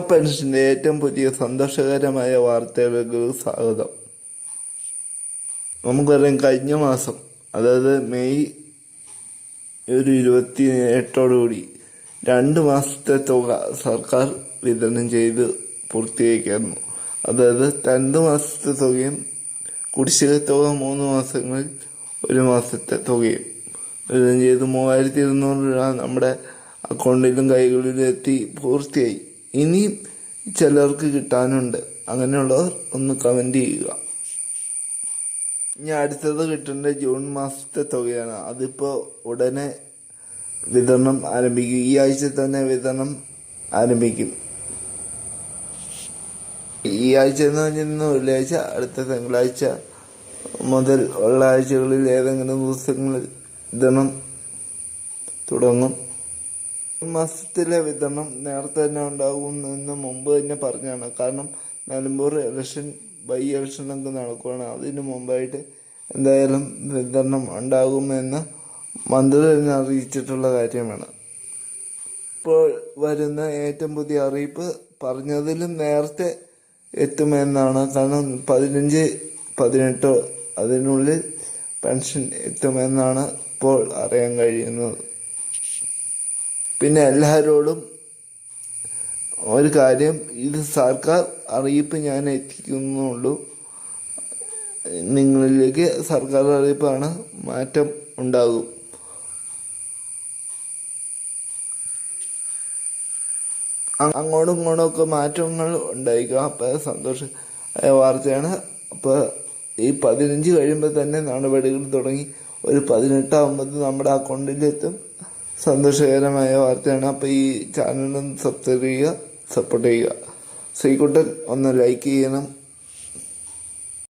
പെൻഷന്റെ ഏറ്റവും പുതിയ സന്തോഷകരമായ വാർത്തകൾക്ക് സ്വാഗതം. നമുക്കറിയാം കഴിഞ്ഞ മാസം അതായത് മെയ് ഒരു ഇരുപത്തി എട്ടോടുകൂടി രണ്ട് മാസത്തെ തുക സർക്കാർ വിതരണം ചെയ്ത് പൂർത്തിയാക്കിയിരുന്നു. അതായത് രണ്ട് മാസത്തെ തുകയും കുടിശ്ശിക തുക മൂന്ന് മാസങ്ങളിൽ ഒരു മാസത്തെ തുകയും. വിതരണം ചെയ്ത് മൂവായിരത്തി ഇരുന്നൂറ് രൂപ നമ്മുടെ അക്കൗണ്ടിലും കൈകളിലും എത്തി പൂർത്തിയായി. ഇനിയും ചിലർക്ക് കിട്ടാനുണ്ട്. അങ്ങനെയുള്ളവർ ഒന്ന് കമന്റ് ചെയ്യുക. ഇനി അടുത്തത് കിട്ടേണ്ട ജൂൺ മാസത്തെ തുകയാണ്. അതിപ്പോൾ ഉടനെ വിതരണം ആരംഭിക്കും. ഈ ആഴ്ച തന്നെ വിതരണം ആരംഭിക്കും. ഈ ആഴ്ച എന്ന് പറഞ്ഞിരുന്ന വെള്ളിയാഴ്ച അടുത്ത തിങ്കളാഴ്ച മുതൽ ഉള്ള ആഴ്ചകളിൽ ഏതെങ്കിലും ദിവസങ്ങളിൽ വിതരണം തുടങ്ങും. മാസത്തിലെ വിതരണം നേരത്തെ തന്നെ ഉണ്ടാകുമെന്ന് മുമ്പ് തന്നെ പറഞ്ഞാണ്. കാരണം നിലമ്പൂർ ഇലക്ഷൻ ബൈ ഇലക്ഷനൊക്കെ നടക്കുകയാണ് അതിന് മുമ്പായിട്ട് എന്തായാലും വിതരണം ഉണ്ടാകുമെന്ന് മന്ത്രി തന്നെ അറിയിച്ചിട്ടുള്ള കാര്യമാണ്. ഇപ്പോൾ വരുന്ന ഏറ്റവും പുതിയ അറിയിപ്പ് പറഞ്ഞതിലും നേരത്തെ എത്തുമെന്നാണ്. കാരണം പതിനഞ്ച് പതിനെട്ടോ അതിനുള്ളിൽ പെൻഷൻ എത്തുമെന്നാണ് ഇപ്പോൾ അറിയാൻ കഴിയുന്നത്. പിന്നെ എല്ലാവരോടും ഒരു കാര്യം ഇത് സർക്കാർ അറിയിപ്പ് ഞാൻ എത്തിക്കുന്നുള്ളൂ. നിങ്ങളിലേക്ക് സർക്കാർ അറിയിപ്പാണ് മാറ്റം ഉണ്ടാകും. അങ്ങോട്ടും ഇങ്ങോട്ടും ഒക്കെ മാറ്റങ്ങൾ ഉണ്ടായിരിക്കും. അപ്പോൾ സന്തോഷ വാർത്തയാണ്. അപ്പോൾ ഈ പതിനഞ്ച് കഴിയുമ്പോൾ തന്നെ നടപടികൾ തുടങ്ങി. ഒരു പതിനെട്ടാകുമ്പോൾ നമ്മുടെ അക്കൗണ്ടിലെത്തും. സന്തോഷകരമായ വാർത്തയാണ്. അപ്പോൾ ഈ ഒന്ന് സബ്സ്ക്രൈബ് ചെയ്യുക സപ്പോർട്ട് ചെയ്യുക. ശ്രീകുട്ടൻ ഒന്ന് ലൈക്ക് ചെയ്യണം.